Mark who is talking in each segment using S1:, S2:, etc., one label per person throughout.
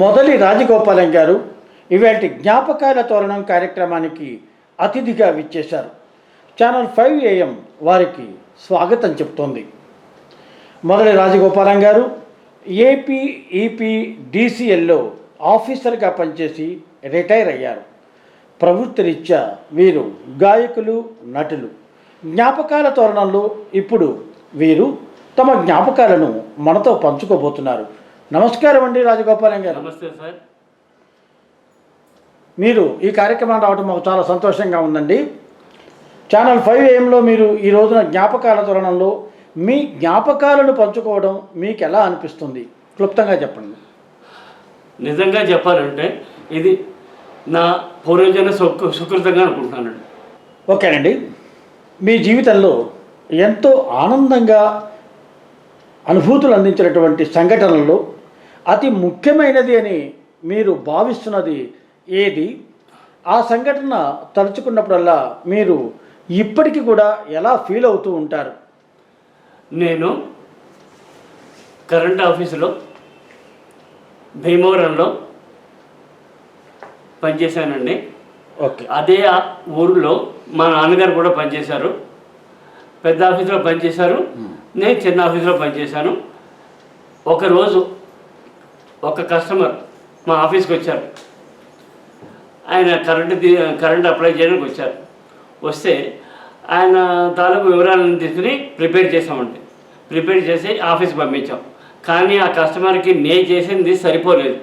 S1: మొదలి రాజగోపాలం గారు ఇవాటి జ్ఞాపకాల తోరణం కార్యక్రమానికి అతిథిగా విచ్చేశారు. ఛానల్ ఫైవ్ ఏఎం వారికి స్వాగతం చెప్తోంది. మొదటి రాజగోపాలం గారు ఏపీ ఈపీ ఆఫీసర్గా పనిచేసి రిటైర్ అయ్యారు. ప్రవృత్తి రీత్యా వీరు గాయకులు నటులు. జ్ఞాపకాల తోరణంలో ఇప్పుడు వీరు తమ జ్ఞాపకాలను మనతో పంచుకోబోతున్నారు. నమస్కారం అండి రాజగోపాలం గారు.
S2: నమస్తే సార్.
S1: మీరు ఈ కార్యక్రమం రావడం మాకు చాలా సంతోషంగా ఉందండి. ఛానల్ ఫైవ్ ఏఎంలో మీరు ఈ రోజున జ్ఞాపకాల తరుణంలో మీ జ్ఞాపకాలను పంచుకోవడం మీకు ఎలా అనిపిస్తుంది? క్లుప్తంగా చెప్పండి.
S2: నిజంగా చెప్పాలంటే ఇది నా పూర్వజన సుఖ సుకృతంగా అనుకుంటున్నానండి.
S1: ఓకేనండి. మీ జీవితంలో ఎంతో ఆనందంగా అనుభూతులు అందించినటువంటి సంఘటనల్లో అతి ముఖ్యమైనది అని మీరు భావిస్తున్నది ఏది? ఆ సంఘటన తలుచుకున్నప్పుడల్లా మీరు ఇప్పటికీ కూడా ఎలా ఫీల్ అవుతూ ఉంటారు?
S2: నేను కరెంట్ ఆఫీసులో భీమవరంలో పనిచేశానండి.
S1: ఓకే.
S2: అదే ఊరిలో మా నాన్నగారు కూడా పనిచేశారు. పెద్ద ఆఫీసులో పనిచేశారు. నేను చిన్న ఆఫీసులో పనిచేశాను. ఒకరోజు ఒక కస్టమర్ మా ఆఫీస్కి వచ్చారు. ఆయన కరెంటు కరెంట్ అప్లై చేయడానికి వచ్చారు. వస్తే ఆయన తాలూకు వివరాలను తీసుకుని ప్రిపేర్ చేసామండి ప్రిపేర్ చేసి ఆఫీస్ పంపించాం. కానీ ఆ కస్టమర్కి నేను చేసింది సరిపోలేదు.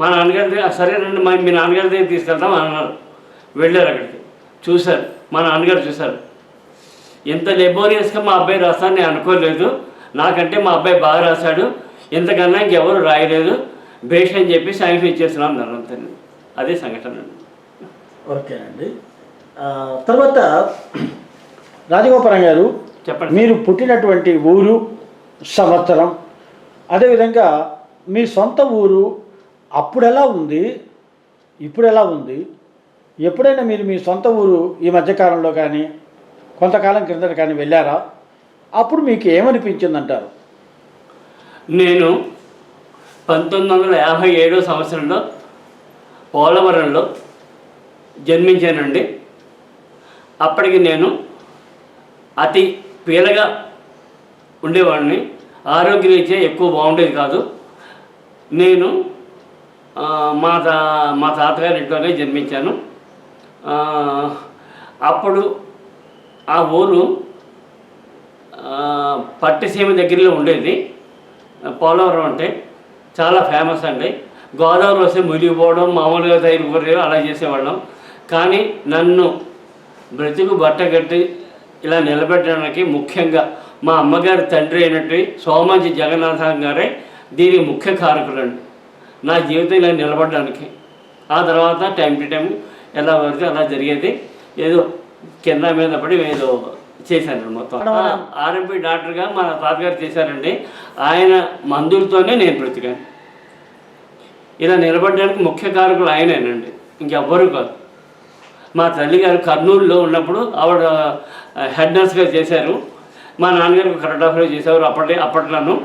S2: మా నాన్నగారి దగ్గర సరేనండి మా మీ నాన్నగారి దగ్గర తీసుకెళ్తాం అని అన్నారు. వెళ్ళారు అక్కడికి. చూశారు. మా నాన్నగారు చూశారు. ఇంత లెబోరియస్గా మా అబ్బాయి రాస్తాను నేను అనుకోలేదు. నాకంటే మా అబ్బాయి బాగా రాశాడు. ఇంతకన్నా ఇంకెవరు రాయలేదు. బేష్ అని చెప్పి శాంక్షన్ ఇచ్చేస్తున్నాం అంతే. అదే సంఘటన. అండి.
S1: ఓకేనండి తర్వాత రాజగోపాలం గారు
S2: చెప్పండి.
S1: మీరు పుట్టినటువంటి ఊరు సంవత్సరం. అదేవిధంగా మీ సొంత ఊరు అప్పుడు ఎలా ఉంది? ఇప్పుడు ఎలా ఉంది? ఎప్పుడైనా మీరు మీ సొంత ఊరు ఈ మధ్యకాలంలో కానీ కొంతకాలం క్రిందట కానీ వెళ్ళారా? అప్పుడు మీకు ఏమనిపించిందంటారు?
S2: నేను పంతొమ్మిది వందల యాభై ఏడో సంవత్సరంలో పోలవరంలో జన్మించానండి. అప్పటికి నేను అతి పీలగా ఉండేవాడిని. ఆరోగ్యరీత్యా ఎక్కువ బాగుండేది కాదు. నేను మా తా మా తాతగారి ఇంట్లోనే జన్మించాను. అప్పుడు ఆ ఊరు పట్టిసీమ దగ్గరలో ఉండేది. పోలవరం అంటే చాలా ఫేమస్ అండి. గోదావరి వస్తే మునిగిపోవడం మామూలుగా తయారు అలా చేసేవాళ్ళం. కానీ నన్ను బ్రతుకు బట్ట కట్టి ఇలా నిలబెట్టడానికి ముఖ్యంగా మా అమ్మగారి తండ్రి అయినట్టు సోమాజీ జగన్నాథం గారే దీనికి ముఖ్య కారకులండి. నా జీవితం ఇలా నిలబడడానికి. ఆ తర్వాత టైం టు టైం ఎలా పడితే అలా జరిగేది. ఏదో కింద మీద పడి ఏదో చేశాను మొత్తం. ఆర్ఎంపీ డాక్టర్గా మా తాతగారు చేశారండి. ఆయన మందులతోనే నేను బ్రతికాను. ఇలా నిలబడడానికి ముఖ్య కారకులు ఆయనేనండి. ఇంకెవ్వరూ కాదు. మా తల్లిగారు కర్నూలులో ఉన్నప్పుడు ఆవిడ హెడ్ నర్స్గా చేశారు. మా నాన్నగారు కరెంట్ ఆఫీస్లో చేసేవారు అప్పటి అప్పట్లోనూ.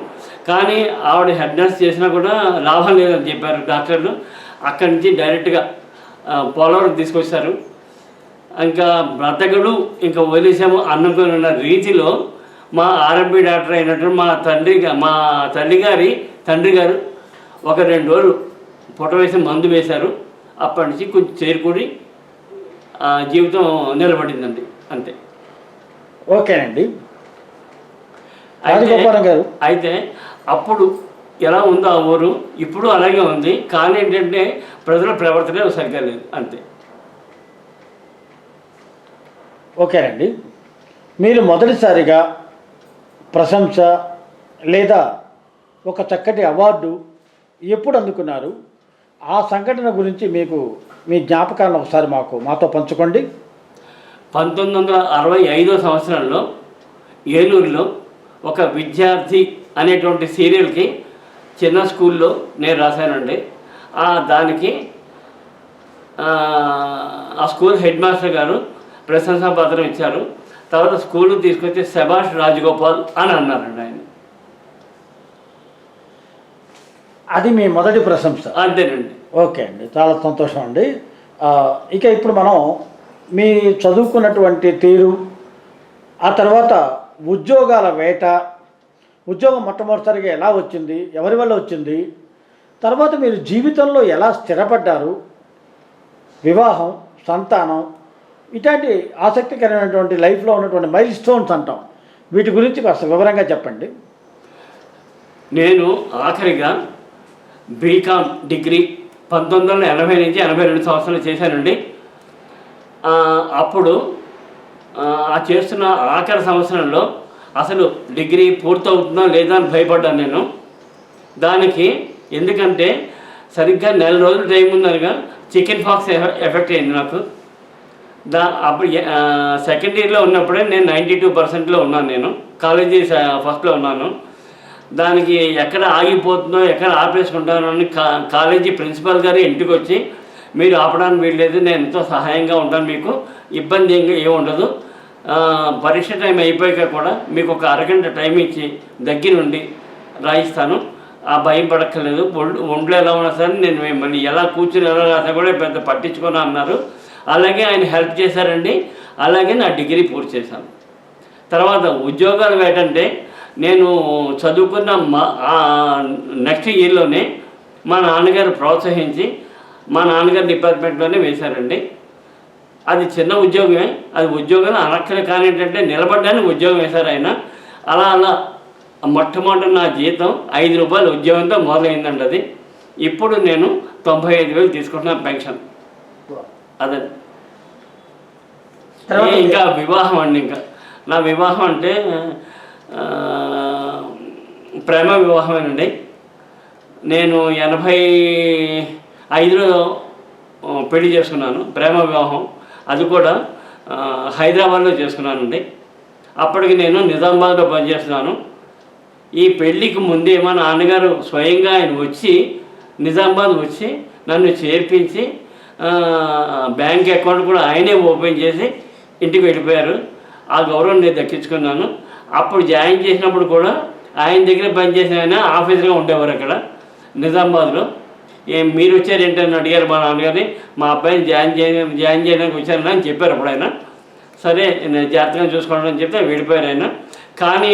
S2: కానీ ఆవిడ హెడ్ నర్స్ చేసినా కూడా లాభం లేదని చెప్పారు డాక్టర్లు. అక్కడి నుంచి డైరెక్ట్గా పోలవరం తీసుకొచ్చారు. ఇంకా బ్రతకడు ఇంకా వదిలేసాము. అనుకున్న రీతిలో మా ఆర్ఎంపీ డాక్టర్ అయినటువంటి మా తండ్రి మా తల్లి గారి తండ్రి గారు ఒక రెండు రోజులు పుట వేసి మందు వేశారు. అప్పటి నుంచి కొంచెం చేరుకుని ఆ, జీవితం నిలబడిందండి. అంతే.
S1: ఓకేనండి.
S2: అయితే అయితే అప్పుడు ఎలా ఉందో ఆ ఊరు ఇప్పుడు అలాగే ఉంది. కానీ ఏంటంటే ప్రజల ప్రవర్తన సరిగ్గా లేదు. అంతే.
S1: ఓకేనండి మీరు మొదటిసారిగా ప్రశంస లేదా ఒక చక్కటి అవార్డు ఎప్పుడు అందుకున్నారు? ఆ సంఘటన గురించి మీకు మీ జ్ఞాపకాలను ఒకసారి మాకు మాతో పంచుకోండి.
S2: పంతొమ్మిది వందల అరవై ఐదో సంవత్సరంలో ఏలూరులో ఒక విద్యార్థి అనేటువంటి సీరియల్కి చిన్న స్కూల్లో నేను రాశానండి. ఆ దానికి ఆ, ఆ స్కూల్ హెడ్ మాస్టర్ గారు ప్రశంసా పత్రం ఇచ్చారు. తర్వాత స్కూల్కి తీసుకొచ్చి శభాష్ రాజగోపాల్ అని అన్నారండి ఆయన.
S1: అది మీ మొదటి ప్రశంస.
S2: అంతేనండి.
S1: ఓకే అండి. చాలా సంతోషం అండి. ఇక ఇప్పుడు మనం మీ చదువుకున్నటువంటి తీరు ఆ తర్వాత ఉద్యోగాల వేట ఉద్యోగం మొట్టమొదటిసారిగా ఎలా వచ్చింది ఎవరి వల్ల వచ్చింది తర్వాత మీరు జీవితంలో ఎలా స్థిరపడ్డారు వివాహం సంతానం ఇట్లాంటి ఆసక్తికరమైనటువంటి లైఫ్లో ఉన్నటువంటి మైల్ స్టోన్స్ అంటాం. వీటి గురించి కాస్త వివరంగా చెప్పండి.
S2: నేను ఆఖరిగా బీకామ్ డిగ్రీ పంతొమ్మిది వందల ఎనభై నుంచి ఎనభై రెండు సంవత్సరాలు చేశానండి. అప్పుడు ఆ, ఆ చేస్తున్న ఆఖరి సంవత్సరంలో అసలు డిగ్రీ పూర్తవుతుందో లేదా అని భయపడ్డాను నేను. దానికి ఎందుకంటే సరిగ్గా నెల రోజులు టైం ఉందనగా చికెన్ ఫాక్స్ ఎఫెక్ట్ అయింది నాకు. దా అప్పుడు సెకండ్ ఇయర్లో ఉన్నప్పుడే నేను నైంటీ టూ పర్సెంట్లో ఉన్నాను నేను. కాలేజీ ఫస్ట్లో ఉన్నాను. దానికి ఎక్కడ ఆగిపోతుందో ఎక్కడ ఆపేసుకుంటానో అని కా కాలేజీ ప్రిన్సిపల్ గారు ఇంటికి వచ్చి మీరు ఆపడానికి వీల్లేదు నేను ఎంతో సహాయంగా ఉంటాను మీకు. ఇబ్బంది ఏం ఏమి ఉండదు. పరీక్ష టైం అయిపోయాక కూడా మీకు ఒక అరగంట టైం ఇచ్చి దగ్గరుండి రాయిస్తాను. ఆ భయం పడక్కర్లేదు. ఒంట్లో ఎలా ఉన్నా సరే నేను మిమ్మల్ని ఎలా కూర్చుని ఎలా రాసా కూడా పెద్ద పట్టించుకున్నా అన్నారు. అలాగే ఆయన హెల్ప్ చేశారండి. అలాగే నా డిగ్రీ పూర్తి చేశాను. తర్వాత ఉద్యోగాలు ఏంటంటే నేను చదువుకున్న మా నెక్స్ట్ ఇయర్లోనే మా నాన్నగారు ప్రోత్సహించి మా నాన్నగారి డిపార్ట్మెంట్లోనే వేశారండి. అది చిన్న ఉద్యోగమే. అది ఉద్యోగం అనక్కర కానీ ఏంటంటే నిలబడ్డానికి ఉద్యోగం వేశారు ఆయన. అలా అలా మొట్టమొదటి నా జీతం ఐదు రూపాయలు ఉద్యోగంతో మొదలైందండి అది. ఇప్పుడు నేను తొంభై ఐదు వేలు తీసుకుంటున్నాను పెన్షన్. అదే. ఇంకా వివాహం అండి ఇంకా. నా వివాహం అంటే ప్రేమ వివాహమేనండి. నేను ఎనభై ఐదులో పెళ్ళి చేసుకున్నాను ప్రేమ వివాహం. అది కూడా హైదరాబాద్లో చేసుకున్నానండి. అప్పటికి నేను నిజామాబాద్లో పనిచేస్తున్నాను. ఈ పెళ్ళికి ముందే మా నాన్నగారు స్వయంగా ఆయన వచ్చి నిజామాబాద్ వచ్చి నన్ను చేర్పించి బ్యాంక్ అకౌంట్ కూడా ఆయనే ఓపెన్ చేసి ఇంటికి వెళ్ళిపోయారు. ఆ గౌరవం నేను దక్కించుకున్నాను. అప్పుడు జాయిన్ చేసినప్పుడు కూడా ఆయన దగ్గర పనిచేసిన ఆయన ఆఫీసర్గా ఉండేవారు అక్కడ నిజామాబాద్లో. ఏం మీరు వచ్చారు ఏంటని అడిగారు మా నాన్నగారిని. మా అబ్బాయిని జాయిన్ చేయ జాయిన్ చేయడానికి వచ్చారని అని చెప్పారు అప్పుడు ఆయన. సరే నేను జాగ్రత్తగా చూసుకోండి అని చెప్తే వెళ్ళిపోయారు ఆయన. కానీ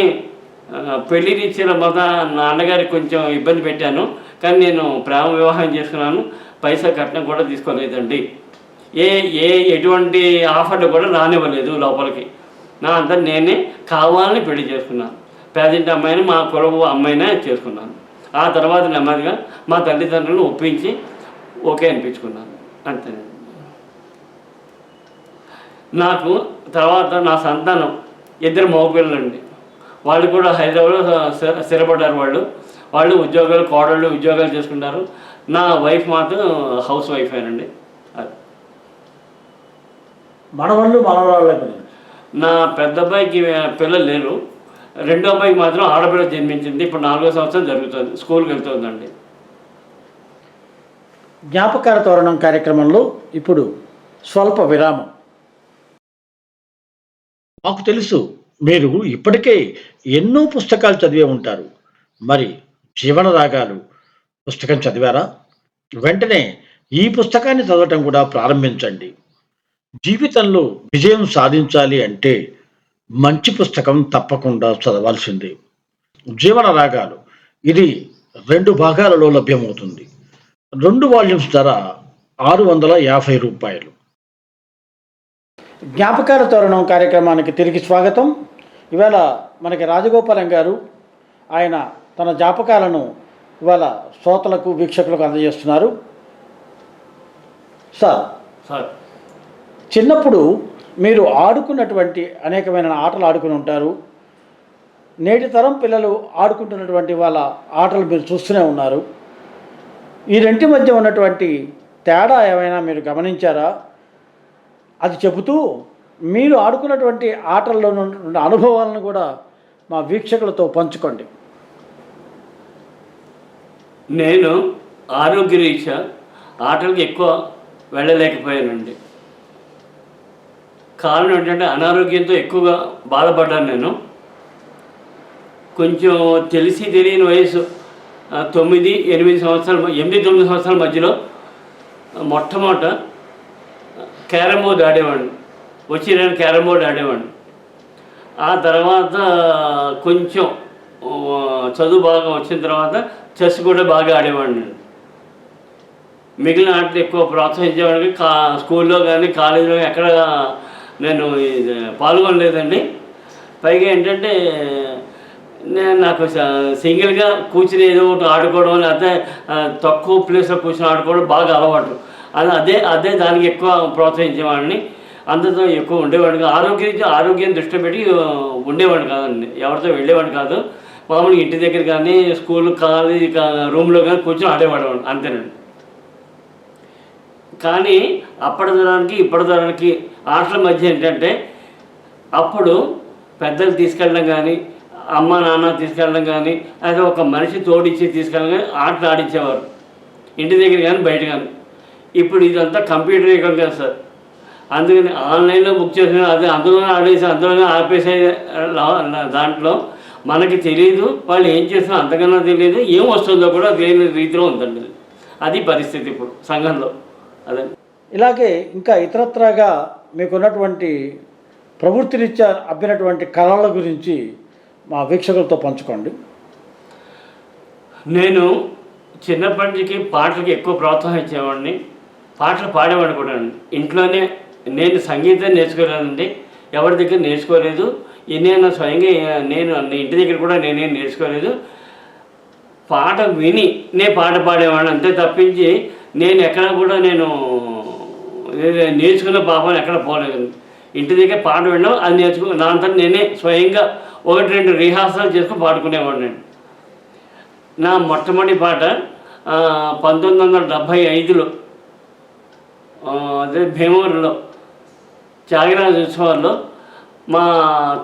S2: పెళ్ళి రీత్యాల మొద నాన్నగారికి కొంచెం ఇబ్బంది పెట్టాను. కానీ నేను ప్రేమ వివాహం చేసుకున్నాను. పైసా కట్నం కూడా తీసుకోలేదండి. ఏ ఏ ఎటువంటి ఆఫర్లు కూడా రానివ్వలేదు లోపలికి. నా అంతా నేనే కావాలని పెళ్ళి చేసుకున్నాను. పేదింటి అమ్మాయిని మా కులవు అమ్మాయినే చేసుకున్నాను. ఆ తర్వాత నెమ్మదిగా మా తల్లిదండ్రులను ఒప్పించి ఓకే అనిపించుకున్నాను. అంతే. నాకు తర్వాత నా సంతానం ఇద్దరు మగపిల్లలండి. వాళ్ళు కూడా హైదరాబాద్లో స్థిరపడ్డారు వాళ్ళు. వాళ్ళు ఉద్యోగాలు కోడళ్ళు ఉద్యోగాలు చేసుకుంటారు. నా వైఫ్ మాత్రం హౌస్ వైఫేనండి అది.
S1: మనవళ్ళు మనవరాళ్ళ గురించి
S2: నా పెద్ద అబ్బాయికి పిల్లలు లేరు. రెండో అబ్బాయికి మాత్రం ఆడపిల్ల జన్మించింది. ఇప్పుడు నాలుగో సంవత్సరం జరుగుతుంది. స్కూల్కి వెళ్తుందండి.
S1: జ్ఞాపకాల తోరణం కార్యక్రమంలో ఇప్పుడు స్వల్ప విరామం. మాకు తెలుసు మీరు ఇప్పటికే ఎన్నో పుస్తకాలు చదివే ఉంటారు. మరి జీవన రాగాలు పుస్తకం చదివారా? వెంటనే ఈ పుస్తకాన్ని చదవటం కూడా ప్రారంభించండి. జీవితంలో విజయం సాధించాలి అంటే మంచి పుస్తకం తప్పకుండా చదవాల్సిందే. జీవన రాగాలు ఇది రెండు భాగాలలో లభ్యమవుతుంది. రెండు వాల్యూమ్స్ ధర ఆరు వందల యాభై రూపాయలు. జ్ఞాపకాల తోరణం కార్యక్రమానికి తిరిగి స్వాగతం. ఇవాళ మనకి రాజగోపాలం గారు ఆయన తన జ్ఞాపకాలను ఇవాళ శ్రోతలకు వీక్షకులకు అందజేస్తున్నారు. Sir
S2: sir.
S1: చిన్నప్పుడు మీరు ఆడుకున్నటువంటి అనేకమైన ఆటలు ఆడుకుని ఉంటారు. నేటి తరం పిల్లలు ఆడుకుంటున్నటువంటి వాళ్ళ ఆటలు మీరు చూస్తూనే ఉన్నారు. ఈ రెంటి మధ్య ఉన్నటువంటి తేడా ఏమైనా మీరు గమనించారా? అది చెబుతూ మీరు ఆడుకున్నటువంటి ఆటల్లో ఉన్నటువంటి అనుభవాలను కూడా మా వీక్షకులతో పంచుకోండి.
S2: నేను ఆరోగ్యరీత్యా ఆటలకు ఎక్కువ వెళ్ళలేకపోయానండి. కారణం ఏంటంటే అనారోగ్యంతో ఎక్కువగా బాధపడ్డాను నేను. కొంచెం తెలిసి తెలియని వయసు తొమ్మిది ఎనిమిది సంవత్సరాల ఎనిమిది తొమ్మిది సంవత్సరాల మధ్యలో మొట్టమొదట క్యారమ్ బోర్డ్ ఆడేవాడిని. వచ్చి నేను క్యారమ్ బోర్డ్ ఆడేవాడిని. ఆ తర్వాత కొంచెం చదువు బాగా వచ్చిన తర్వాత చెస్ కూడా బాగా ఆడేవాడిని. మిగిలిన ఆటలు ఎక్కువ ప్రోత్సహించేవాడికి కా స్కూల్లో కానీ కాలేజీలో ఎక్కడ నేను ఇది పాల్గొనలేదండి. పైగా ఏంటంటే నేను నాకు సింగిల్గా కూర్చుని ఏదో ఒకటి ఆడుకోవడం లేకపోతే తక్కువ ప్లేస్లో కూర్చుని ఆడుకోవడం బాగా అలవాటు. అది అదే అదే దానికి ఎక్కువ ప్రోత్సహించేవాడిని. అందరితో ఎక్కువ ఉండేవాడిని ఆరోగ్యం ఆరోగ్యం దృష్టి పెట్టి ఉండేవాడిని కాదండి. ఎవరితో వెళ్ళేవాడిని కాదు. మామూలుగా ఇంటి దగ్గర కానీ స్కూల్ కాలేజీ రూమ్లో కానీ కూర్చొని ఆడేవాడు అంతేనండి. కానీ అప్పటి తరానికి ఇప్పటి తరానికి ఆటల మధ్య ఏంటంటే అప్పుడు పెద్దలు తీసుకెళ్ళడం కానీ అమ్మ నాన్న తీసుకెళ్ళడం కానీ అదే ఒక మనిషి తోడిచ్చి తీసుకెళ్ళడం కానీ ఆటలు ఆడించేవారు. ఇంటి దగ్గర కానీ బయట కానీ. ఇప్పుడు ఇదంతా కంప్యూటర్ యుగం కదా సార్. అందుకని ఆన్లైన్లో బుక్ చేసిన అదే అందులోనే ఆడేసి అందులోనే ఆపేసే దాంట్లో మనకి తెలియదు వాళ్ళు ఏం చేస్తున్నా అంతకన్నా తెలియదు ఏం వస్తుందో కూడా తెలియని రీతిలో ఉందండి అది. పరిస్థితి ఇప్పుడు సంఘంలో. అదే.
S1: ఇలాగే ఇంకా ఇతరత్రాగా మీకున్నటువంటి ప్రవృత్తి రీత్యా అబ్బినటువంటి కళల గురించి మా వీక్షకులతో పంచుకోండి.
S2: నేను చిన్నప్పటి నుంచి పాటలకి ఎక్కువ ప్రోత్సాహం ఇచ్చేవాడిని. పాటలు పాడేవాడిని కూడా ఇంట్లోనే నేను సంగీతం నేర్చుకోలేదండి. ఎవరి దగ్గర నేర్చుకోలేదు. నేను స్వయంగా నేను ఇంటి దగ్గర కూడా నేనేం నేర్చుకోలేదు. పాట విని నే పాట పాడేవాడిని అంతే తప్పించి నేను ఎక్కడ కూడా నేను నేర్చుకున్న పాపం ఎక్కడ పోలేదు. ఇంటి దగ్గర పాట వినడం అది నేర్చుకో దాంతో నేనే స్వయంగా ఒకటి రెండు రిహార్సల్ చేసుకుని పాడుకునేవాడిని నా మొట్టమొదటి పాట పంతొమ్మిది వందల డెబ్భై ఐదులో అదే భీమవరంలో త్యాగరాజ ఉత్సవాల్లో మా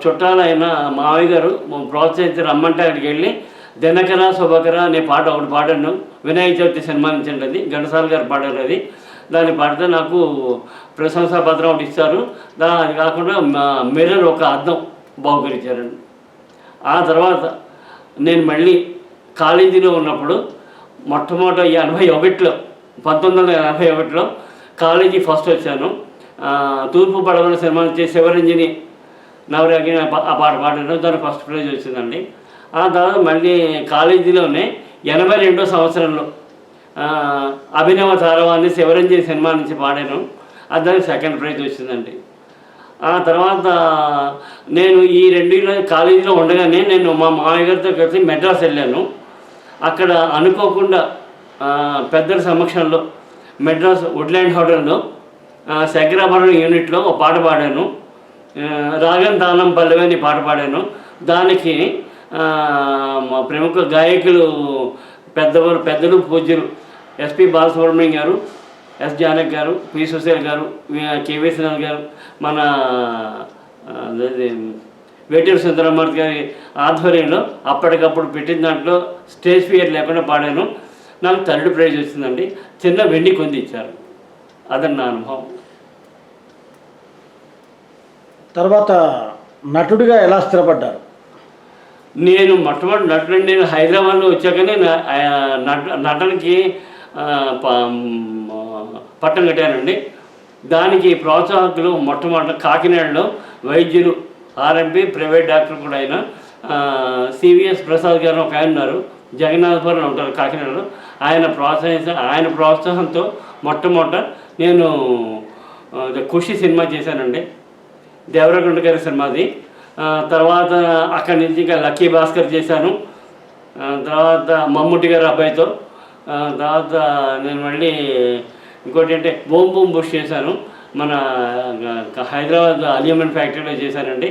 S2: చుట్టాలైన మావయ్య గారు ప్రోత్సహించి రమ్మంటే అక్కడికి వెళ్ళి దినకర శుభకర అనే పాట ఒకటి పాడాను. వినాయక చవితి సన్మానించండి అది ఘంటసాల గారు పాడారు అది. దాన్ని పాడితే నాకు ప్రశంసా పత్రం ఒకటి ఇచ్చారు. దాని కాకుండా మిర్రర్ ఒక అద్దం బహుకరించారండి. ఆ తర్వాత నేను మళ్ళీ కాలేజీలో ఉన్నప్పుడు మొట్టమొదట ఎనభై ఒకటిలో పంతొమ్మిది వందల ఎనభై ఒకటిలో కాలేజీ ఫస్ట్ వచ్చాను. తూర్పు పడవల సినిమా చేసి శివరంజని నవరాగి ఆ పాట పాడాను దాని ఫస్ట్ ప్రైజ్ వచ్చిందండి. ఆ తర్వాత మళ్ళీ కాలేజీలోనే ఎనభై రెండో సంవత్సరంలో అభినవ తారవాన్ని శివరంజని సినిమా నుంచి పాడాను. అది దానికి సెకండ్ ప్రైజ్ వచ్చిందండి. ఆ తర్వాత నేను ఈ రెండు కాలేజీలో ఉండగానే నేను మా మామయ్య గారితో కలిసి మెడ్రాస్ వెళ్ళాను. అక్కడ అనుకోకుండా పెద్దల సమక్షంలో మెడ్రాస్ వుడ్లాండ్ హోటల్లో ఆ, శంకరాభరణం యూనిట్లో ఒక పాట పాడాను. రాగం తానం పల్లవి అని పాట పాడాను. దానికి మా ప్రముఖ గాయకులు పెద్దవారు పెద్దలు పూజ్యులు ఎస్పి బాలసుబ్రహ్మణ్యం గారు ఎస్ జానక్ గారు పి సుశీల్ గారు కేవీ కెవి గారు మన వేటూరు సుందరమూర్తి గారి ఆధ్వర్యంలో అప్పటికప్పుడు పెట్టిన దాంట్లో స్టేజ్ ఫియర్ లేకుండా పాడాను. నాకు థర్డ్ ప్రైజ్ వచ్చిందండి. చిన్న వెండి కొంది ఇచ్చారు అదని నా అనుభవం.
S1: తర్వాత నటుడిగా ఎలా స్థిరపడ్డారు?
S2: నేను మొట్టమొదటి నటుడు నేను హైదరాబాద్లో వచ్చాకనే నా- నట నటనకి పట్టం కట్టానండి. దానికి ప్రోత్సాహకులు మొట్టమొదటి కాకినాడలో వైద్యులు ఆర్ఎంపీ ప్రైవేట్ డాక్టర్ కూడా ఆయన. సివిఎస్ ప్రసాద్ గారు ఒక ఆయన ఉన్నారు జగన్నాథపురం ఉంటారు కాకినాడలో. ఆయన ప్రోత్సహించ ఆయన ప్రోత్సాహంతో మొట్టమొదట నేను ఆ, ఖుషి సినిమా చేశానండి. దేవరగుంట గారి సినిమాది. తర్వాత అక్కడి నుంచి ఇంకా లక్కీ భాస్కర్ చేశాను. తర్వాత మమ్ముట్టి గారి అబ్బాయితో. తర్వాత నేను మళ్ళీ ఇంకోటి అంటే బోమ్ బోమ్ బుష్ చేశాను. మన హైదరాబాద్ అలియమన్ ఫ్యాక్టరీలో చేశానండి.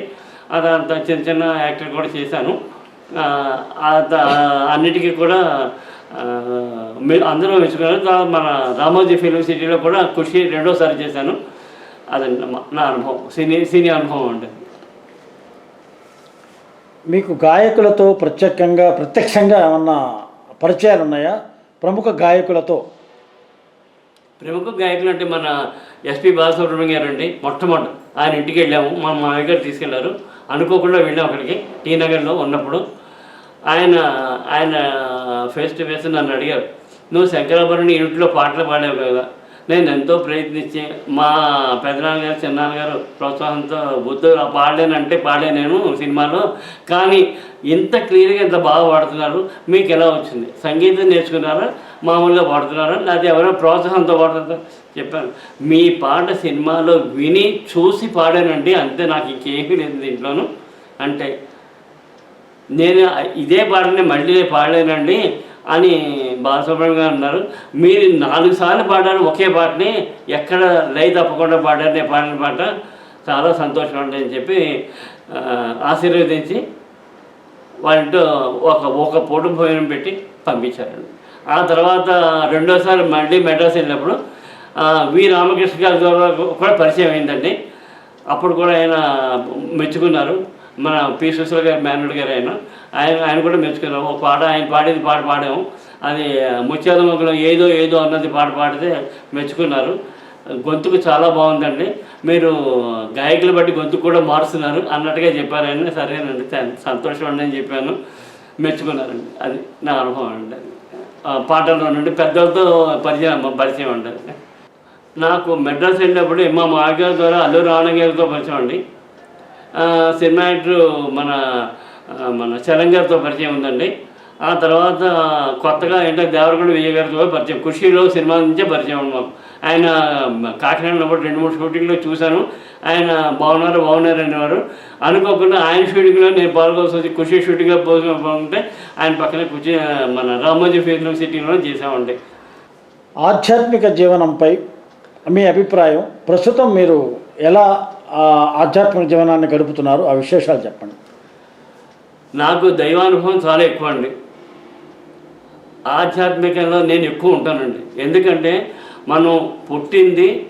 S2: అదంతా చిన్న చిన్న యాక్టర్ కూడా చేశాను. అన్నిటికీ కూడా మీరు అందరూ మెచ్చుకున్నారు. తర్వాత మన రామోజీ ఫిలిం సిటీలో కూడా కృషి రెండోసారి చేశాను. అదండి మా- నా అనుభవం. సినీ సినీ అనుభవం అంటే
S1: మీకు గాయకులతో ప్రత్యేకంగా ప్రత్యక్షంగా ఏమన్నా పరిచయాలు ఉన్నాయా? ప్రముఖ గాయకులతో.
S2: ప్రముఖ గాయకులు అంటే మన ఎస్పి బాలసుబ్రహ్మణ్యం గారు అండి మొట్టమొదటి ఆయన ఇంటికి వెళ్ళాము. మా మామయ్య గారు తీసుకెళ్ళారు. అనుకోకుండా వెళ్ళాం అక్కడికి. టీ నగర్లో ఉన్నప్పుడు ఆయన ఆయన ఫేస్ టు ఫేస్ నన్ను అడిగారు. నువ్వు శంకరాభరణి ఇంట్లో పాటలు పాడావు కదా. నేను ఎంతో ప్రయత్నించి మా పెద్దనాన్నగారు చిన్నాన్నగారు ప్రోత్సాహంతో బుద్ధు పాడలేనంటే పాడే నేను సినిమాలో. కానీ ఇంత క్లియర్గా ఇంత బాగా పాడుతున్నారు మీకు ఎలా వచ్చింది? సంగీతం నేర్చుకున్నారా? మామూలుగా పాడుతున్నారా? లేకపోతే ఎవరో ప్రోత్సాహంతో పాడుతున్నారా? చెప్పాను. మీ పాట సినిమాలో విని చూసి పాడానండి అంతే నాకు ఇంకేమీ లేదు దీంట్లోనూ. అంటే నేను ఇదే పాటని మళ్ళీ పాడలేనండి. అని బాలసుబ్రహ్మణ్యం గారు అన్నారు. మీరు నాలుగు సార్లు పాడారు ఒకే పాటని ఎక్కడ లై తప్పకుండా పాడారు నేను పాడిన పాట చాలా సంతోషం ఉంటుందని అని చెప్పి ఆశీర్వదించి వాళ్ళంటూ ఒక ఒక పూట భోజనం పెట్టి పంపించారండి ఆ తర్వాత రెండోసారి మళ్ళీ మెడ్రాస్ వెళ్ళినప్పుడు వి రామకృష్ణ గారి ద్వారా కూడా పరిచయం అయిందండి. అప్పుడు కూడా ఆయన మెచ్చుకున్నారు. మన పి గారు గారి మేనడు గారు ఆయన. ఆయన ఆయన కూడా మెచ్చుకున్నారు. ఒక పాట ఆయన పాడేది పాట పాడాము. అది ముత్యాల మొగ్గలో ఏదో ఏదో అన్నది పాట పాడితే మెచ్చుకున్నారు. గొంతుకు చాలా బాగుందండి. మీరు గాయకులు బట్టి గొంతు కూడా మారుస్తున్నారు అన్నట్టుగా చెప్పారు ఆయన సరేనండి సంతోషం అండి అని చెప్పాను. మెచ్చుకున్నారండి. అది నా అనుభవం అండి. పాటల్లో నుండి పెద్దలతో పరిచయం పరిచయం అండి. నాకు మెడ్రాస్ వెళ్ళినప్పుడు మా మాగారి ద్వారా అల్లు రావణ గారితో పరిచయం అండి. సినిమా యాక్టర్ మన మన చలం గారితో పరిచయం ఉందండి. ఆ తర్వాత కొత్తగా ఏంటంటే దేవరకొండ విజయ గారితో పరిచయం. ఖుషీలో సినిమా నుంచే పరిచయం ఉన్నాం ఆయన కాకినాడలో కూడా రెండు మూడు షూటింగ్లో చూశాను. ఆయన బాగున్నారు బాగున్నారు అనేవారు అనుకోకుండా ఆయన షూటింగ్లో నేను పాల్గొల్సి వచ్చి ఖుషి షూటింగ్గా పోసుకుంటే ఆయన పక్కనే కూర్చి మన రామోజీ ఫిల్మ్ సిటీలో చేసామండి
S1: ఆధ్యాత్మిక జీవనంపై మీ అభిప్రాయం ప్రస్తుతం మీరు ఎలా ఆధ్యాత్మిక జీవనాన్ని గడుపుతున్నారు. ఆ విశేషాలు చెప్పండి.
S2: నాకు దైవానుభవం చాలా ఎక్కువ అండి. ఆధ్యాత్మికంలో నేను ఎక్కువ ఉంటానండి. ఎందుకంటే మనం పుట్టింది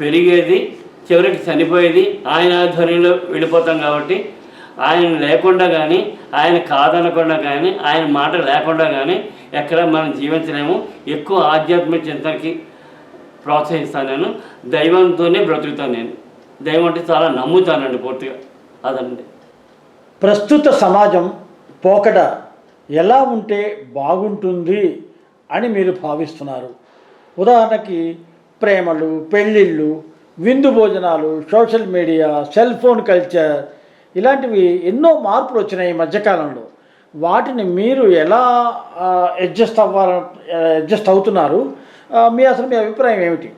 S2: పెరిగేది చివరికి చనిపోయేది ఆయన ఆధ్వర్యంలో వెళ్ళిపోతాం కాబట్టి ఆయన లేకుండా కానీ ఆయన కాదనకుండా కానీ ఆయన మాట లేకుండా కానీ ఎక్కడ మనం జీవించలేము. ఎక్కువ ఆధ్యాత్మిక చింతనకి ప్రోత్సహిస్తాను నేను. దైవంతోనే బ్రతుకుతాను నేను. దైవం అంటే చాలా నమ్ముతానండి పూర్తిగా. అదండి.
S1: ప్రస్తుత సమాజం పోకడ ఎలా ఉంటే బాగుంటుంది అని మీరు భావిస్తున్నారు. ఉదాహరణకి ప్రేమలు పెళ్ళిళ్ళు విందు భోజనాలు social media cell phone culture ఇలాంటివి ఎన్నో మార్పులు వచ్చినాయి ఈ మధ్యకాలంలో. వాటిని మీరు ఎలా అడ్జస్ట్ అవ్వాల అడ్జస్ట్ అవుతున్నారు? మీ అసలు మీ అభిప్రాయం ఏమిటి?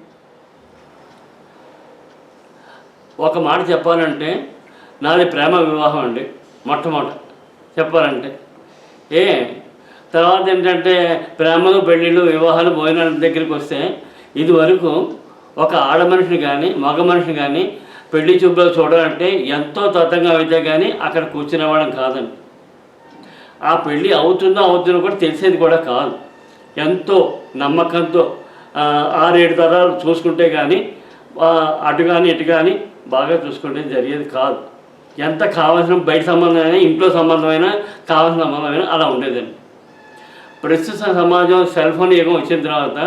S2: ఒక మాట చెప్పాలంటే నాది ప్రేమ వివాహం అండి మొట్టమొదట చెప్పాలంటే. ఏ తర్వాత ఏంటంటే ప్రేమలు పెళ్ళిళ్ళు వివాహాలు భోజనాల దగ్గరికి వస్తే ఇది వరకు ఒక ఆడ మనిషిని కానీ మగ మనిషిని కానీ పెళ్ళి చూపులో చూడాలంటే ఎంతో తతంగా అయితే కానీ అక్కడ కూర్చునేవాళ్ళం కాదండి. ఆ పెళ్ళి అవుతుందో అవుతుందో కూడా తెలిసేది కూడా కాదు. ఎంతో నమ్మకంతో ఆరేడు తరాలు చూసుకుంటే కానీ అటు కానీ ఇటు కానీ బాగా చూసుకుంటే జరిగేది కాదు. ఎంత కావాల్సిన బయట సంబంధమైనా ఇంట్లో సంబంధమైనా కావాల్సిన సంబంధమైనా అలా ఉండేదండి. ప్రస్తుత సమాజం సెల్ ఫోన్ యుగం వచ్చిన తర్వాత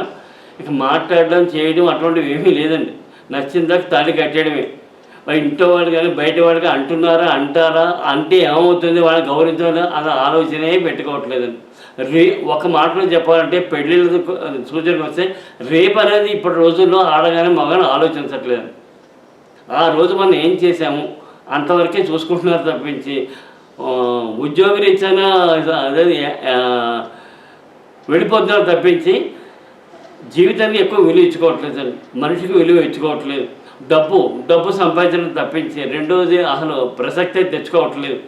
S2: ఇక మాట్లాడడం చేయడం అటువంటివి ఏమీ లేదండి. నచ్చిందా తాళి కట్టేయడమే. ఇంట్లో వాళ్ళు కానీ బయట వాళ్ళు కానీ అంటున్నారా అంటారా అంటే ఏమవుతుంది వాళ్ళని గౌరవించాలి అన్న ఆలోచనే పెట్టుకోవట్లేదండి. రే ఒక మాటలో చెప్పాలంటే పెళ్ళిళ్ళ సూచనకు వస్తే రేపు అనేది ఇప్పటి రోజుల్లో ఆడగానే మగని ఆలోచించట్లేదు. ఆ రోజు మనం ఏం చేసాము అంతవరకే చూసుకుంటున్నారు తప్పించి ఆ, ఉద్యోగరీత్యాన అదే వెళ్ళిపోతున్నారు తప్పించి జీవితానికి ఎక్కువ విలువ ఇచ్చుకోవట్లేదు మనిషికి విలువ ఇచ్చుకోవట్లేదు. డబ్బు డబ్బు సంపాదించడం తప్పించి రెండోది అసలు ప్రసక్తే తెచ్చుకోవట్లేదు.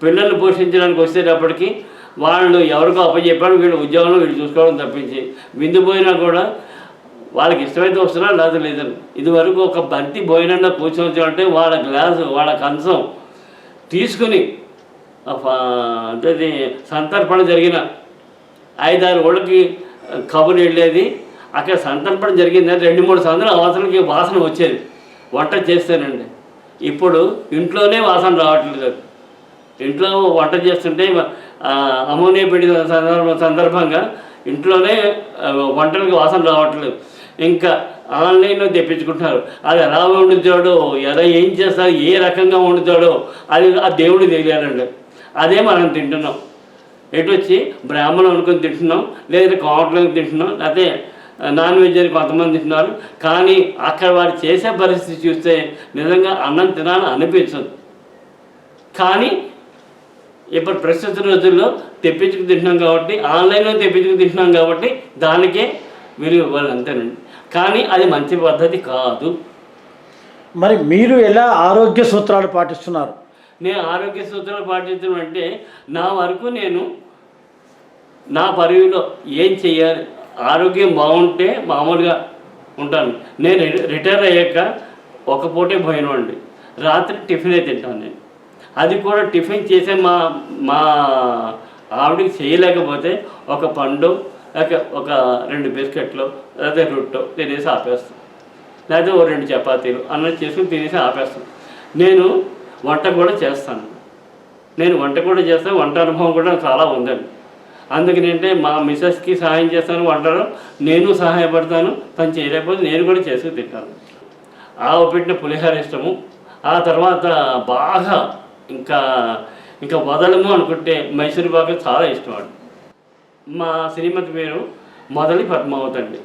S2: పిల్లల్ని పోషించడానికి వచ్చేటప్పటికి వాళ్ళు ఎవరికో అప్పచెప్పాను వీళ్ళు ఉద్యోగంలో వీళ్ళు చూసుకోవడం తప్పించి. విందు పోయినా కూడా వాళ్ళకి ఇష్టమైతే వస్తున్నా లేదా లేదని. ఇదివరకు ఒక బంతి భోజనంలో కూర్చోవచ్చామంటే వాళ్ళ గ్లాసు వాళ్ళ కంచం తీసుకుని అంటే సంతర్పణ జరిగిన ఐదారు ఓళ్ళకి కబురు వెళ్ళేది అక్కడ సంతర్పణ జరిగిందంటే రెండు మూడు సంవత్సరాలు అవసరాలకి వాసన వచ్చేది. వంట చేస్తానండి. ఇప్పుడు ఇంట్లోనే వాసన రావట్లేదు. ఇంట్లో వంట చేస్తుంటే అమోనియా పెట్టి సందర్భ సందర్భంగా ఇంట్లోనే వంటలకు వాసన రావట్లేదు. ఇంకా ఆన్లైన్లో తెప్పించుకుంటున్నారు. అది ఎలా వండుతాడో ఎలా ఏం చేస్తాడో ఏ రకంగా వండుతాడో అది ఆ దేవుడు తెలియాలండి. అదే మనం తింటున్నాం. ఎటు వచ్చి బ్రాహ్మణం అనుకుని తింటున్నాం లేదా కోమట్లను తింటున్నాం లేకపోతే నాన్ వెజ్ అని కొంతమంది తింటున్నారు. కానీ అక్కడ వారు చేసే పరిస్థితి చూస్తే నిజంగా అన్నం తినాలని అనిపించదు. కానీ ఇప్పుడు ప్రస్తుత రోజుల్లో తెప్పించుకు తింటున్నాం కాబట్టి ఆన్లైన్లో తెప్పించుకు తింటున్నాం కాబట్టి దానికే విలువ ఇవ్వాలి అంతేనండి. కానీ అది మంచి పద్ధతి కాదు.
S1: మరి మీరు ఎలా ఆరోగ్య సూత్రాలు పాటిస్తున్నారు?
S2: నేను ఆరోగ్య సూత్రాలు పాటించడం అంటే నా వరకు నేను నా పరివిలో ఏం చెయ్యాలి ఆరోగ్యం బాగుంటే మామూలుగా ఉంటాను. నేను రిటైర్ అయ్యాక ఒక పూటే పోయినండి రాత్రి టిఫినే తింటాను నేను. అది కూడా టిఫిన్ చేసే మా మా ఆవిడకి చేయలేకపోతే ఒక పండు లేక ఒక రెండు బిస్కెట్లు లేకపోతే రొట్టె తినేసి ఆపేస్తాం. లేకపోతే ఓ రెండు చపాతీలు అన్నం చేసుకుని తినేసి ఆపేస్తాం. నేను వంట కూడా చేస్తాను. నేను వంట కూడా చేస్తాను. వంట అనుభవం కూడా చాలా ఉందండి. అందుకనంటే మా మిస్సెస్కి సహాయం చేస్తాను వంటలో. నేను సహాయపడతాను. తను చేయలేకపోతే నేను కూడా చేసుకుని తింటాను. ఆవు పెట్టిన పులిహోర ఇష్టము. ఆ తర్వాత బాగా ఇంకా ఇంకా వదలము అనుకుంటే మైసూరు బాగా చాలా ఇష్టం అండి మా శ్రీమతి పేరు మొదలి పద్మావతి అండి.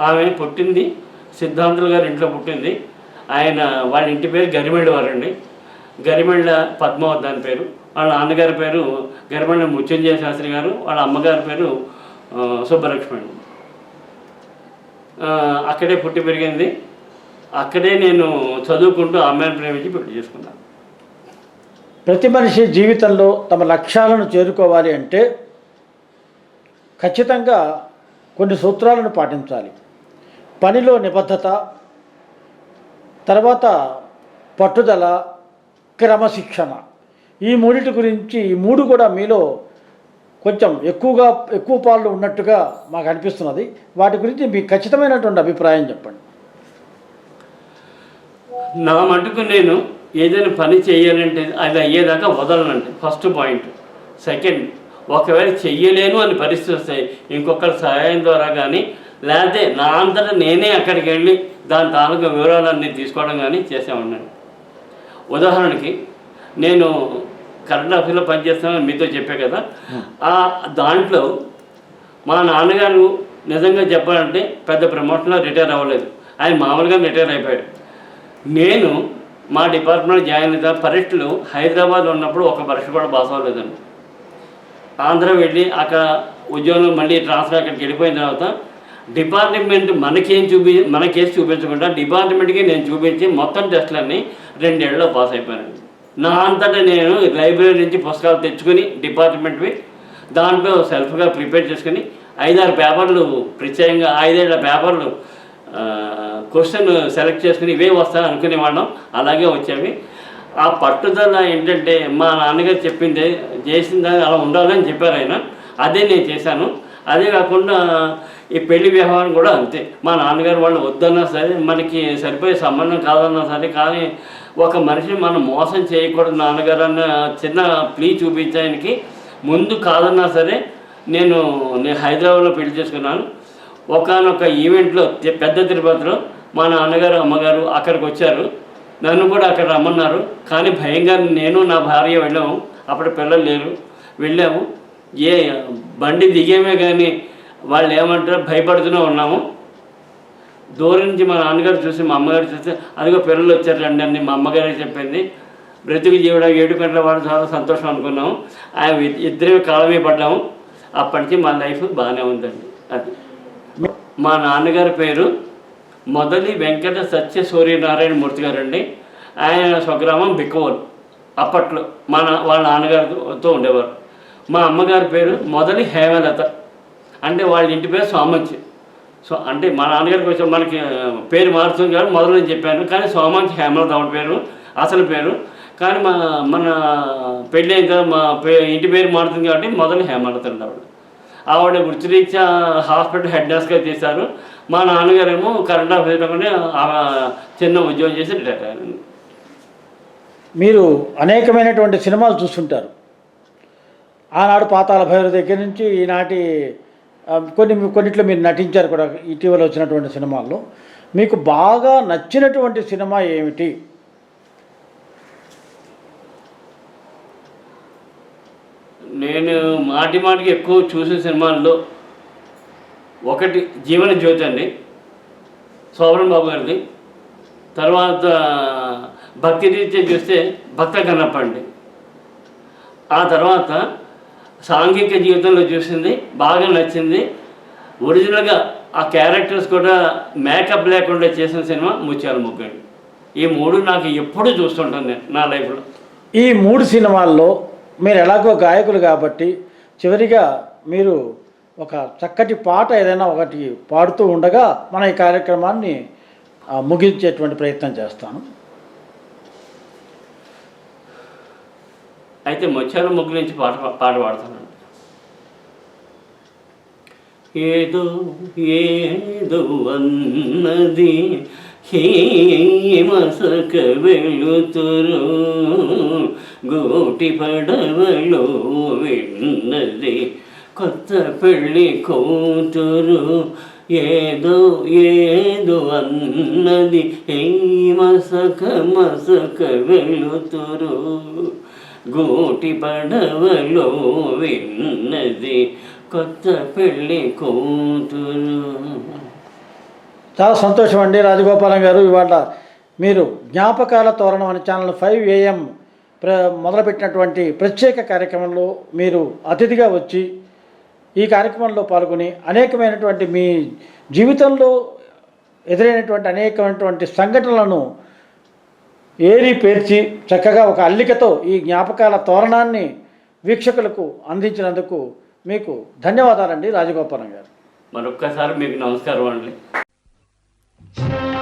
S2: ఆమె పుట్టింది సిద్ధాంతులు గారి ఇంట్లో పుట్టింది. ఆయన వాళ్ళ ఇంటి పేరు గరిమెళ్ళ వారండి. గరిమెళ్ళ పద్మావతి దాని పేరు. వాళ్ళ నాన్నగారి పేరు గరిమెళ్ళ ముత్యంజయ శాస్త్రి గారు. వాళ్ళ అమ్మగారి పేరు ఆ, సుబ్బలక్ష్మి అక్కడే పుట్టి పెరిగింది. అక్కడే నేను చదువుకుంటూ అమ్మాయిని ప్రేమించి పెళ్ళి చేసుకున్నాను.
S1: ప్రతి మనిషి జీవితంలో తమ లక్ష్యాలను చేరుకోవాలి అంటే ఖచ్చితంగా కొన్ని సూత్రాలను పాటించాలి. పనిలో నిబద్ధత తర్వాత పట్టుదల క్రమశిక్షణ. ఈ మూడిటి గురించి ఈ మూడు కూడా మీలో కొంచెం ఎక్కువగా ఎక్కువ పాలు ఉన్నట్టుగా మాకు అనిపిస్తున్నది. వాటి గురించి మీకు ఖచ్చితమైనటువంటి అభిప్రాయం చెప్పండి.
S2: నా మటుకు నేను ఏదైనా పని చేయాలంటే అది అయ్యేదాకా వదలనండి. ఫస్ట్ పాయింట్ సెకండ్ ఒకవేళ చెయ్యలేను అని పరిస్థితి వస్తాయి ఇంకొకరి సహాయం ద్వారా కానీ లేకపోతే నా అంతటా నేనే అక్కడికి వెళ్ళి దాని తాలూకా వివరాలన్నీ తీసుకోవడం కానీ చేసేవాడిని ఉదాహరణకి నేను కరెంట్ ఆఫీస్లో పనిచేస్తానని మీతో చెప్పే కదా ఆ దాంట్లో మా నాన్నగారు నిజంగా చెప్పాలంటే పెద్ద ప్రమోషన్లో రిటైర్ అవ్వలేదు. ఆయన మామూలుగా రిటైర్ అయిపోయాడు. నేను మా డిపార్ట్మెంట్ జాయిన్ అయిన పరీక్షలు హైదరాబాద్ ఉన్నప్పుడు ఒక పరీక్ష కూడా పాస్ అవ్వలేదండి ఆంధ్ర వెళ్ళి అక్కడ ఉద్యోగం మళ్ళీ ట్రాన్స్ఫర్ అక్కడికి వెళ్ళిపోయిన తర్వాత డిపార్ట్మెంట్ మనకేం చూపి మనకేసి చూపించకుండా డిపార్ట్మెంట్కి నేను చూపించి మొత్తం టెస్టులన్నీ రెండేళ్ళలో పాస్ అయిపోయానండి. నా అంతటా నేను లైబ్రరీ నుంచి పుస్తకాలు తెచ్చుకొని డిపార్ట్మెంట్వి దాంట్లో సెల్ఫ్గా ప్రిపేర్ చేసుకుని ఐదారు పేపర్లు ప్రత్యేకంగా ఐదేళ్ళ పేపర్లు క్వశ్చన్ సెలెక్ట్ చేసుకుని ఇవే వస్తాయి అనుకునేవాళ్ళం అలాగే వచ్చేవి ఆ పట్టుదల ఏంటంటే మా నాన్నగారు చెప్పింది చేసింది అలా ఉండాలని చెప్పారు ఆయన. అదే నేను చేశాను. అదే కాకుండా ఈ పెళ్ళి వ్యవహారం కూడా అంతే. మా నాన్నగారు వాళ్ళు వద్దన్నా సరే మనకి సరిపోయే సంబంధం కాదన్నా సరే కానీ ఒక మనిషిని మనం మోసం చేయకూడదు నాన్నగారు అన్న చిన్న ప్లీ చూపించడానికి ముందు కాదన్నా సరే నేను నేను హైదరాబాద్లో పెళ్ళి చేసుకున్నాను. ఒకనొక ఈవెంట్లో పెద్ద తిరుపతిలో మా నాన్నగారు అమ్మగారు అక్కడికి వచ్చారు. నన్ను కూడా అక్కడ రమ్మన్నారు. కానీ భయంగా నేను నా భార్య వెళ్ళాము. అప్పుడు పిల్లలు లేరు. వెళ్ళాము. ఏ బండి దిగేమే కానీ వాళ్ళు ఏమంటారు భయపడుతూనే ఉన్నాము. దూరం నుంచి మా నాన్నగారు చూసి మా అమ్మగారు చూస్తే అదిగో పిల్లలు వచ్చారు రండి అని మా అమ్మగారే చెప్పింది. బ్రతికి జీవడం ఏడు గంటల వాడు చాలా సంతోషం అనుకున్నాము. ఆ ఇద్దరే కాలమే పడ్డాము. అప్పటికి మా లైఫ్ బాగానే ఉందండి. అది. మా నాన్నగారి పేరు మొదలి వెంకట సత్య సూర్యనారాయణ మూర్తి గారు అండి ఆయన స్వగ్రామం బిక్కవోలు. అప్పట్లో మా నా వాళ్ళ నాన్నగారితో ఉండేవారు. మా అమ్మగారి పేరు మొదలి హేమలత. అంటే వాళ్ళ ఇంటి పేరు సోమంచి. సో అంటే మా నాన్నగారికి వచ్చి మనకి పేరు మారుతుంది కానీ మొదలు నేను చెప్పాను. కానీ సోమంచి హేమలత ఆవిడ పేరు అసలు పేరు. కానీ మా మన పెళ్ళి అయిన తర్వాత మా పే ఇంటి పేరు మారుతుంది కాబట్టి మొదలు హేమలత అండి ఆవిడ. ఆవిడ వృత్తిరీత్యా హాస్పిటల్ హెడ్ నర్స్గా చేశారు. మా నాన్నగారేమో కరెంట్ ఆఫీస్లోనే చిన్న ఉద్యోగం చేసి రిటైర్ అయ్యారు
S1: మీరు అనేకమైనటువంటి సినిమాలు చూస్తుంటారు. ఆనాడు పాతాల భైరవ దగ్గర నుంచి ఈనాటి కొన్ని కొన్నిట్లో మీరు నటించారు కూడా ఇటీవల వచ్చినటువంటి సినిమాల్లో. మీకు బాగా నచ్చినటువంటి సినిమా ఏమిటి?
S2: నేను మాటి మాటికి ఎక్కువ చూసిన సినిమాల్లో ఒకటి జీవన జ్యోతి అండి. సోమరన్ బాబు గారిది. తర్వాత భక్తి రీత్యా చూస్తే భక్త కన్నప్ప అండి. ఆ తర్వాత సాంఘిక జీవితంలో చూసింది బాగా నచ్చింది. ఒరిజినల్గా ఆ క్యారెక్టర్స్ కూడా మేకప్ లేకుండా చేసిన సినిమా ముత్యాల ముగ్గండి ఈ మూడు నాకు ఎప్పుడూ చూస్తుంటాను నేను నా లైఫ్లో.
S1: ఈ మూడు సినిమాల్లో మీరు ఎలాగో గాయకులు కాబట్టి చివరిగా మీరు ఒక చక్కటి పాట ఏదైనా ఒకటి పాడుతూ ఉండగా మన ఈ కార్యక్రమాన్ని ముగించేటువంటి ప్రయత్నం చేస్తాను.
S2: అయితే ముత్యాల ముగ్గు నుంచి పాట పాట పాడుతున్నాను ఏదో ఏదో అన్నది హేమసక వెళుతురు గోటి పడవలో విన్నది కొత్త పెళ్ళి కూతురు. ఏదో ఏదో అన్నది హేమసక మసక మసక వెళుతురు గోటి పడవలో విన్నది కొత్త పెళ్ళి కూతురు.
S1: చాలా సంతోషం అండి రాజగోపాలం గారు. ఇవాళ మీరు జ్ఞాపకాల తోరణం అనే ఛానల్ ఫైవ్ ఏఎం ప్ర మొదలుపెట్టినటువంటి ప్రత్యేక కార్యక్రమంలో మీరు అతిథిగా వచ్చి ఈ కార్యక్రమంలో పాల్గొని అనేకమైనటువంటి మీ జీవితంలో ఎదురైనటువంటి అనేకమైనటువంటి సంఘటనలను ఏరి పేర్చి చక్కగా ఒక అల్లికతో ఈ జ్ఞాపకాల తోరణాన్ని వీక్షకులకు అందించినందుకు మీకు ధన్యవాదాలండి రాజగోపాలం గారు.
S2: మరొక్కసారి మీకు నమస్కారం అండి. Thank you.